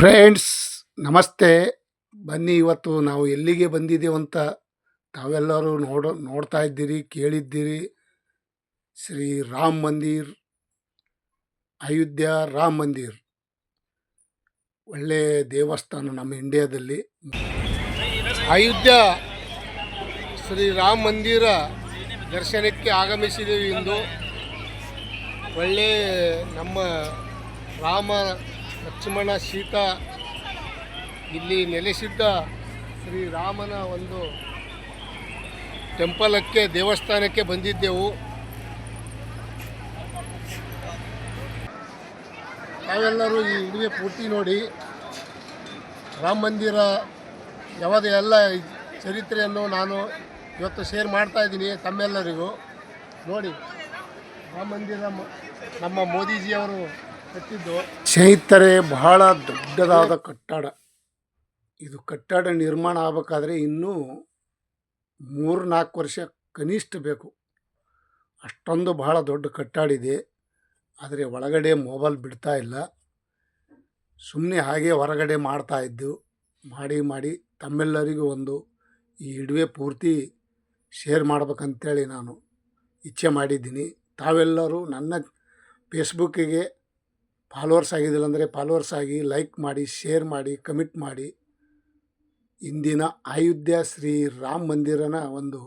Friends ನಮಸ್ತೆ. ಬನ್ನಿ ಇವತ್ತು ನಾವು ಎಲ್ಲಿಗೆ ಬಂದಿದ್ದೇವಂತ ತಾವೆಲ್ಲರೂ ನೋಡ, ನೋಡ್ತಾ ಇದ್ದೀರಿ, ಕೇಳಿದ್ದೀರಿ. ಶ್ರೀ ರಾಮ್ ಮಂದಿರ್, ಅಯೋಧ್ಯ ರಾಮ್ ಮಂದಿರ್. ಒಳ್ಳೆ ದೇವಸ್ಥಾನ ನಮ್ಮ ಇಂಡಿಯಾದಲ್ಲಿ. ಅಯೋಧ್ಯ ಶ್ರೀ ರಾಮ್ ಮಂದಿರ ದರ್ಶನಕ್ಕೆ ಆಗಮಿಸಿದ್ದೇವೆ ಇಂದು. ಒಳ್ಳೆ ನಮ್ಮ ರಾಮ ಲಕ್ಷ್ಮಣ ಸೀತಾ, ಇಲ್ಲಿ ನೆಲೆಸಿದ್ದ ಶ್ರೀರಾಮನ ಒಂದು ಟೆಂಪಲಕ್ಕೆ, ದೇವಸ್ಥಾನಕ್ಕೆ ಬಂದಿದ್ದೆವು. ನಾವೆಲ್ಲರೂ ಈ ಇಡುವೆ ಪೂರ್ತಿ ನೋಡಿ. ರಾಮ ಮಂದಿರ ಯಾವುದೇ ಎಲ್ಲ ಚರಿತ್ರೆಯನ್ನು ನಾನು ಇವತ್ತು ಶೇರ್ ಮಾಡ್ತಾ ಇದ್ದೀನಿ ತಮ್ಮೆಲ್ಲರಿಗೂ. ನೋಡಿ, ರಾಮ ಮಂದಿರ ನಮ್ಮ ಮೋದಿಜಿಯವರು ಸ್ನೇಹಿತರೆ, ಬಹಳ ದೊಡ್ಡದಾದ ಕಟ್ಟಡ. ಇದು ಕಟ್ಟಡ ನಿರ್ಮಾಣ ಆಗಬೇಕಾದ್ರೆ ಇನ್ನೂ ಮೂರು ನಾಲ್ಕು ವರ್ಷ ಕನಿಷ್ಠ ಬೇಕು. ಅಷ್ಟೊಂದು ಬಹಳ ದೊಡ್ಡ ಕಟ್ಟಡ ಇದೆ. ಆದರೆ ಒಳಗಡೆ ಮೊಬೈಲ್ ಬಿಡ್ತಾ ಇಲ್ಲ. ಸುಮ್ಮನೆ ಹಾಗೆ ಹೊರಗಡೆ ಮಾಡ್ತಾ ಇದ್ದು, ಮಾಡಿ ಮಾಡಿ ತಮ್ಮೆಲ್ಲರಿಗೂ ಒಂದು ಈ ಇಡುವೆ ಪೂರ್ತಿ ಶೇರ್ ಮಾಡ್ಬೇಕಂತೇಳಿ ನಾನು ಇಚ್ಛೆ ಮಾಡಿದ್ದೀನಿ. ತಾವೆಲ್ಲರೂ ನನ್ನ ಫೇಸ್ಬುಕ್ಕಿಗೆ ಫಾಲೋವರ್ಸ್ ಆಗಿದ್ದಿಲ್ಲ ಅಂದರೆ ಫಾಲೋವರ್ಸ್ ಆಗಿ ಲೈಕ್ ಮಾಡಿ ಶೇರ್ ಮಾಡಿ ಕಮಿಟ್ ಮಾಡಿ. ಇಂದಿನ ಅಯೋಧ್ಯ ಶ್ರೀ ರಾಮ ಮಂದಿರನ ಒಂದು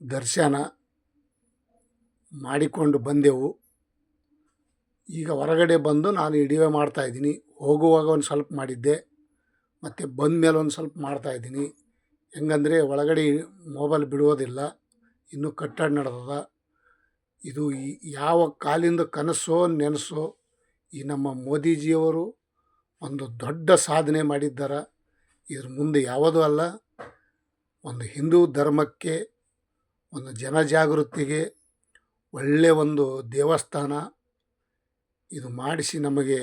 ದರ್ಶನ ಮಾಡಿಕೊಂಡು ಬಂದೆವು. ಈಗ ಹೊರಗಡೆ ಬಂದು ನಾನು ಇಡಿವೆ ಮಾಡ್ತಾಯಿದ್ದೀನಿ ಹೋಗುವಾಗ ಒಂದು ಸ್ವಲ್ಪ ಮಾಡಿದ್ದೆ. ಮತ್ತು ಬಂದ ಮೇಲೆ ಒಂದು ಸ್ವಲ್ಪ ಮಾಡ್ತಾಯಿದ್ದೀನಿ ಹೆಂಗಂದರೆ ಒಳಗಡೆ ಮೊಬೈಲ್ ಬಿಡುವುದಿಲ್ಲ ಇನ್ನೂ ಕಟ್ಟಡ ನಡೆದದ. ಇದು ಯಾವ ಕಾಲಿಂದ ಕನಸೋ ನೆನಸೋ ಈ ನಮ್ಮ ಮೋದಿಜಿಯವರು ಒಂದು ದೊಡ್ಡ ಸಾಧನೆ ಮಾಡಿದ್ದಾರೆ. ಇದ್ರ ಮುಂದೆ ಯಾವುದೂ ಅಲ್ಲ, ಒಂದು ಹಿಂದೂ ಧರ್ಮಕ್ಕೆ, ಒಂದು ಜನಜಾಗೃತಿಗೆ ಒಳ್ಳೆಯ ಒಂದು ದೇವಸ್ಥಾನ ಇದು ಮಾಡಿಸಿ ನಮಗೆ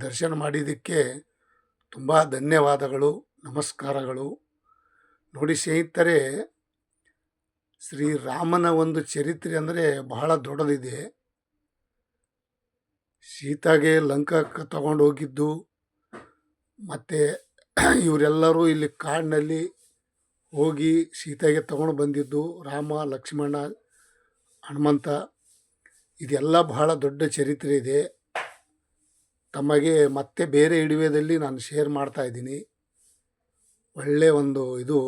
ದರ್ಶನ ಮಾಡಿದ್ದಕ್ಕೆ ತುಂಬ ಧನ್ಯವಾದಗಳು, ನಮಸ್ಕಾರಗಳು. ನೋಡಿ ಸ್ನೇಹಿತರೆ ಶ್ರೀರಾಮನ ಒಂದು ಚರಿತ್ರೆ ಅಂದರೆ ಬಹಳ ದೊಡ್ಡದಿದೆ. ಸೀತಾಗೆ ಲಂಕಕ್ಕೆ ತಗೊಂಡು ಹೋಗಿದ್ದು. ಮತ್ತು ಇವರೆಲ್ಲರೂ ಇಲ್ಲಿ ಕಾಡಿನಲ್ಲಿ ಹೋಗಿ ಸೀತೆಗೆ ತಗೊಂಡು ಬಂದಿದ್ದು. ರಾಮ, ಲಕ್ಷ್ಮಣ, ಹನುಮಂತ. ಇದೆಲ್ಲ ಬಹಳ ದೊಡ್ಡ ಚರಿತ್ರೆ ಇದೆ. ತಮಗೆ ಮತ್ತೆ ಬೇರೆ ಇಡುವೆಯಲ್ಲಿ ನಾನು ಶೇರ್ ಮಾಡ್ತಾ ಇದ್ದೀನಿ. ಒಳ್ಳೆಯ ಒಂದು ಇದು.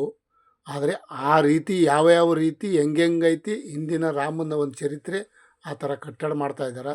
ಆದರೆ ಆ ರೀತಿ ಯಾವ ಯಾವ ರೀತಿ, ಹೆಂಗೆಂಗೈತಿ, ಹಿಂದಿನ ರಾಮನ ಒಂದು ಚರಿತ್ರೆ ಆ ಥರ ಕಟ್ಟಡ ಮಾಡ್ತಾ ಇದ್ದಾರೆ?